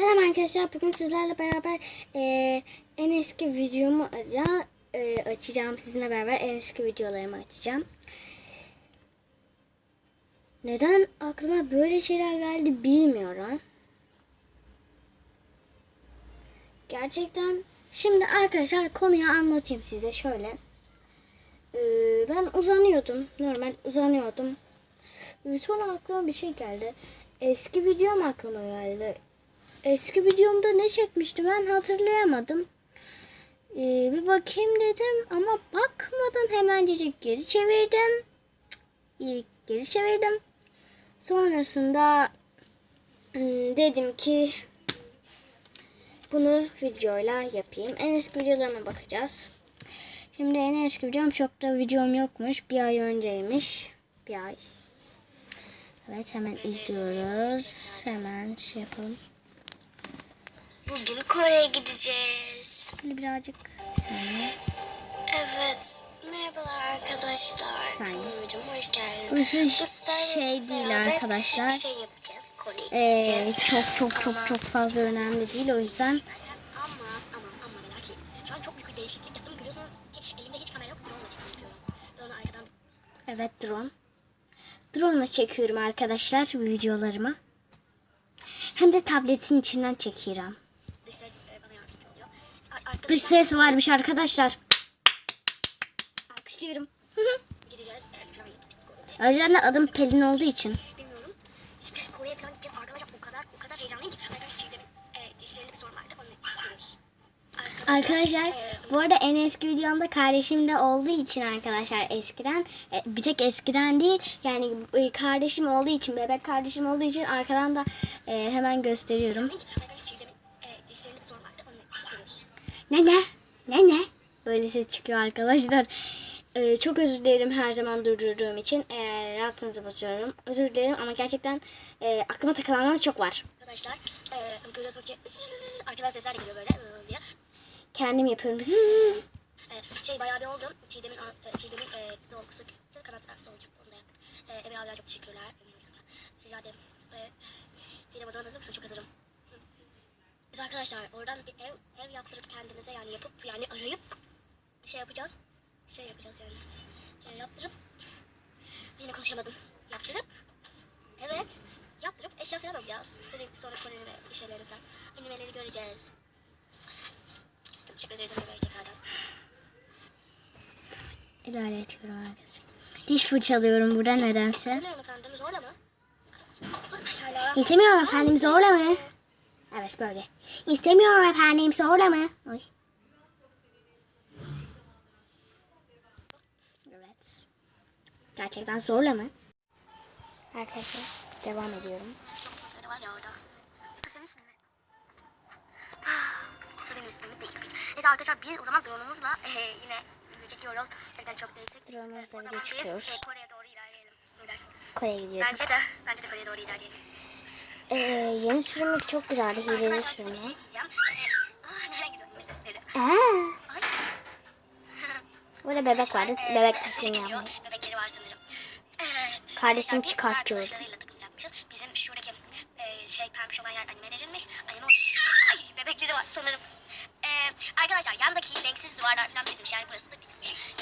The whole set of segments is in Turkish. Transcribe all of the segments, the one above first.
Selam arkadaşlar. Bugün sizlerle beraber eee, en eski videomu ara, eee, açacağım. Sizinle beraber en eski videolarımı açacağım. Neden aklıma böyle şeyler geldi bilmiyorum. Gerçekten. Şimdi arkadaşlar konuyu anlatayım size şöyle. Eee, ben uzanıyordum. Normal uzanıyordum. Ee, Sonra aklıma bir şey geldi. Eski videom aklıma geldi. Eski videomda ne çekmiştim ben hatırlayamadım. Ee, bir bakayım dedim ama bakmadan hemencecik geri çevirdim. İyi geri çevirdim. Sonrasında hmm, dedim ki bunu videoyla yapayım. En eski videolarıma bakacağız. Şimdi en eski videom çok da videom yokmuş. Bir ay önceymiş. Bir ay. Evet hemen izliyoruz. Hemen şey yapalım. Bugün Kore'ye gideceğiz. Böyle birazcık bir saniye. Evet. Merhabalar arkadaşlar. Kanalımcım hoş geldin. Burası Bu şey değil arkadaşlar. Bir şey yapacağız. Kore'ye Ee, gideceğiz. çok çok çok Ama- çok fazla önemli değil o yüzden. Zaten ama ama ama ve lakin şu an çok büyük bir değişiklik yaptım. Görüyorsunuz ki elimde hiç kamera yok. Drone'la çekim yapıyorum. Drone'u arkadan Evet drone. Drone'la çekiyorum arkadaşlar videolarımı. Hem de tabletin içinden çekiyorum. Dış ses e, bana yardımcı oluyor. Ar- arkadaşlar Dış ses varmış arkadaşlar. Alkışlıyorum. gideceğiz. E. Ayrıca adım Pelin olduğu için. Bilmiyorum. İşte Kore'ye falan gideceğiz. Arkadaşlar o kadar o kadar heyecanlıyım ki. Arkadaşlar Çiğdem'in e, dişlerinde bir sorun vardı. Onu istiyoruz. Arkadaşlar e, bu arada en eski videomda kardeşim de olduğu için arkadaşlar eskiden e, bir tek eskiden değil yani e, kardeşim olduğu için bebek kardeşim olduğu için arkadan da e, hemen gösteriyorum. İstiyoruz. Ne ne? Ne ne? Böyle ses çıkıyor arkadaşlar. E, çok özür dilerim her zaman durdurduğum için. E, rahatınızı bozuyorum. Özür dilerim ama gerçekten e, aklıma takılanlar çok var. Arkadaşlar e, görüyorsunuz ki zzz, arkadan sesler de geliyor böyle ıı diye. Kendim yapıyorum. Zzzz. E, şey bayağı bir oldu. Çiğdem'in e, Çiğdem'in e, dolgusu kanat dersi olacaktı. Onu da yaptık. E, Emir abiler çok teşekkürler. Rica ederim. E, Çiğdem o zaman hazır mısın? Çok hazırım. Arkadaşlar oradan bir ev ev yaptırıp kendimize yani yapıp yani arayıp şey yapacağız. Şey yapacağız yani. E, yaptırıp yine konuşamadım. Yaptırıp evet yaptırıp eşya falan alacağız. İstedik sonra bir şeyleri falan. Animeleri göreceğiz. Teşekkür ederiz Bey tekrardan. İdare ediyorum arkadaşlar. Diş fırçalıyorum burada nedense. İstemiyorum efendim zorla mı? İstemiyorum efendim zorla mı? Evet böyle. İstemiyorum efendim zorla mı? Oy. Evet. Gerçekten zorla mı? Arkadaşlar devam ediyorum. Neyse arkadaşlar biz o zaman drone'umuzla e, yine çekiyoruz. Gerçekten çok değişik. Drone'umuzla video çıkıyoruz. Kore'ye doğru ilerleyelim. Kore'ye gidiyorum. Bence de. Bence de Kore'ye doğru ilerleyelim. Ee, yeni sürümlük çok güzeldi. Hileli sürümü. şey? Aa, burada bebek vardı. Bebek sesini. Bebekleri var sanırım. Ee, Kardeşim arkadaşlar, biz çıkartıyor. Arkadaşlarıyla takılacakmışız. Bizim şuradaki şey pembiş olan yer animelerinmiş. Anime Ay bebekleri var sanırım. Ee, arkadaşlar yandaki renksiz duvarlar falan bizim yani burası da bizimmiş.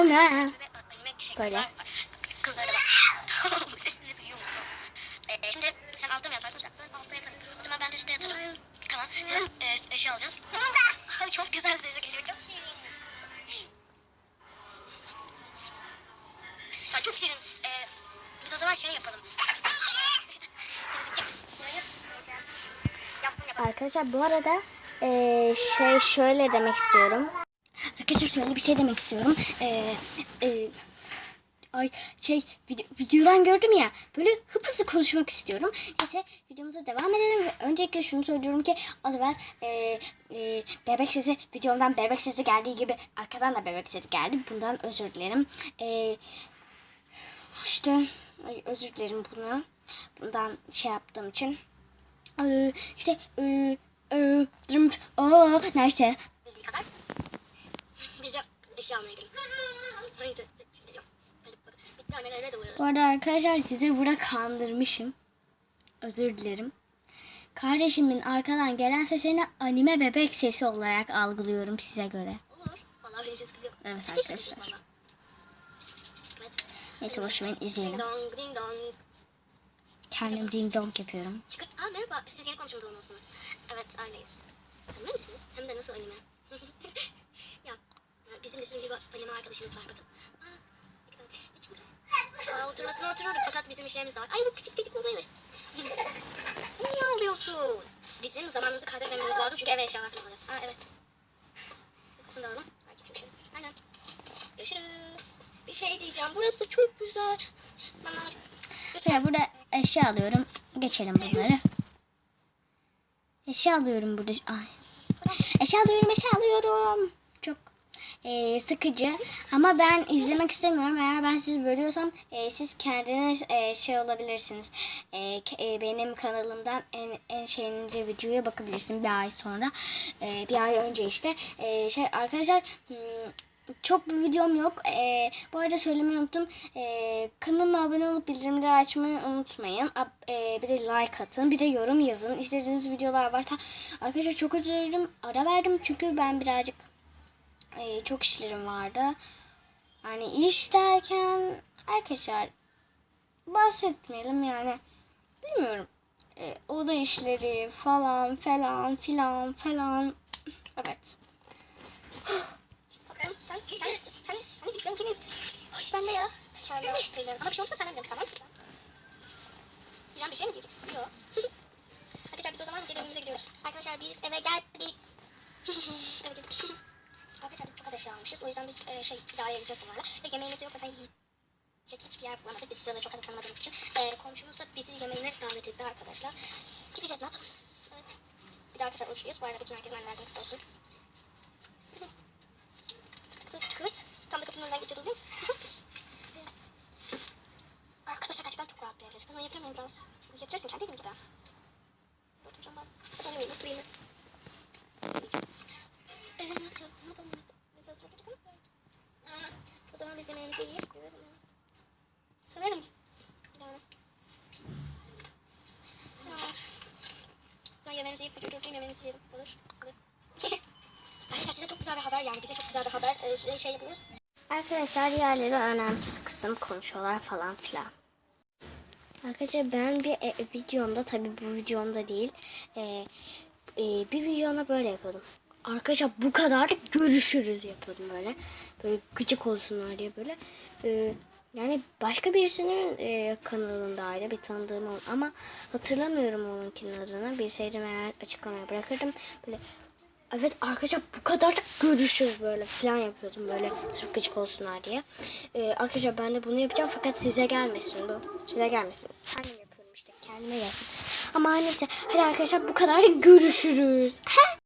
Şey Böyle. sesini duyuyor musun? Ee, şimdi sen altta mı yatarsın? Ben altta yatarım. O zaman ben de üstte yatarım. Tamam. Siz e, eşya alacağım. Çok güzel sesi geliyor. Çok. Ya çok şirin. Ee, biz o zaman şey yapalım. Arkadaşlar bu arada eee, şey şöyle demek istiyorum. Arkadaşlar şöyle bir şey demek istiyorum. Eee, eee, ay şey video, videodan gördüm ya böyle hıp hızlı konuşmak istiyorum. Neyse videomuza devam edelim ve öncelikle şunu söylüyorum ki az evvel e, e, bebek sesi videomdan bebek sesi geldiği gibi arkadan da bebek sesi geldi. Bundan özür dilerim. E, işte ay, özür dilerim bunu. Bundan şey yaptığım için. Ee, işte e, e, dırım, aa, neyse. Bildiği kadar. Eşya almaya gidelim. Neyse. Hemen eve doğruyoruz. Bu arada arkadaşlar sizi burada kandırmışım. Özür dilerim. Kardeşimin arkadan gelen sesini anime bebek sesi olarak algılıyorum size göre. Olur. Vallahi benim yok. Evet Hiç arkadaşlar. Neyse boşverin Ding izleyelim. dong, ding dong. Kendim ding dong yapıyorum. Aa merhaba. Siz yeni komşumuz olmalısınız. Evet öyleyiz. Aa evet. Uykusunu da alalım. Ay geçmişim. Aynen. Görüşürüz. Bir şey diyeceğim. Burası çok güzel. Ben Şöyle burada eşya alıyorum. Geçelim bunları. Eşya alıyorum burada. Ay. Eşya alıyorum, eşya alıyorum. Eee, sıkıcı. Ama ben izlemek istemiyorum. Eğer ben sizi bölüyorsam eee, siz kendiniz eee, şey olabilirsiniz. Ke- eee, benim kanalımdan en, en şeyince videoya bakabilirsin bir ay sonra. Eee, bir ay önce işte. Eee, şey arkadaşlar hmm, çok bir videom yok. Ee, bu arada söylemeyi unuttum. Ee, kanalıma abone olup bildirimleri açmayı unutmayın. Ab- ee, bir de like atın. Bir de yorum yazın. İstediğiniz videolar varsa. Arkadaşlar çok özür dilerim. Ara verdim çünkü ben birazcık ee, çok işlerim vardı. Yani iş derken arkadaşlar bahsetmeyelim yani. Bilmiyorum. Ee, oda işleri falan falan filan falan. Evet. Arkadaşlar biz o zaman evimize gidiyoruz. Arkadaşlar biz eve geldik. eve. Arkadaşlar biz çok az eşya almışız. O yüzden biz e, şey idare edeceğiz bunlarla. Ve yemeğimiz de yok. Zaten yiyecek hiçbir yer bulamadık. Biz size çok az tanımadığımız için. E, komşumuz da bizi yemeğine davet etti arkadaşlar. Gideceğiz ne yapalım? Evet. Bir de arkadaşlar oruçluyuz. Bu arada bütün herkesin annelerden kutlu olsun. Tık tıkırt. Tam da kapının önünden geçiyordum değil? Arkadaşlar gerçekten çok rahat bir ev. Bunu yatırır mıyım biraz? Uyuyabilirsin kendi evin gibi. Oturacağım ben. Hadi uyuyayım, oturayım. O zaman biz yemeğimizi yiyip Severim. Yani. O zaman yemeğimizi yiyip yiyelim. Olur. Olur. Arkadaşlar size çok güzel bir haber yani bize çok güzel bir haber e, şey, şey yapıyoruz. Arkadaşlar diğerleri önemsiz kısım konuşuyorlar falan filan. Arkadaşlar ben bir e, videomda tabii bu videomda değil e, e, bir videomda böyle yapıyordum. Arkadaşlar bu kadar görüşürüz yapıyordum böyle. Böyle gıcık olsunlar diye böyle. E, yani başka birisinin e, kanalındaydı bir tanıdığım ol- ama hatırlamıyorum onunkinin adını. Bilseydim eğer açıklamaya bırakırdım. Böyle Evet arkadaşlar bu kadar da görüşürüz böyle falan yapıyordum böyle sırf gıcık olsunlar diye. Ee, arkadaşlar ben de bunu yapacağım fakat size gelmesin bu. Size gelmesin. Kendim yapıyorum işte kendime gelsin. Ama neyse hadi arkadaşlar bu kadar da görüşürüz.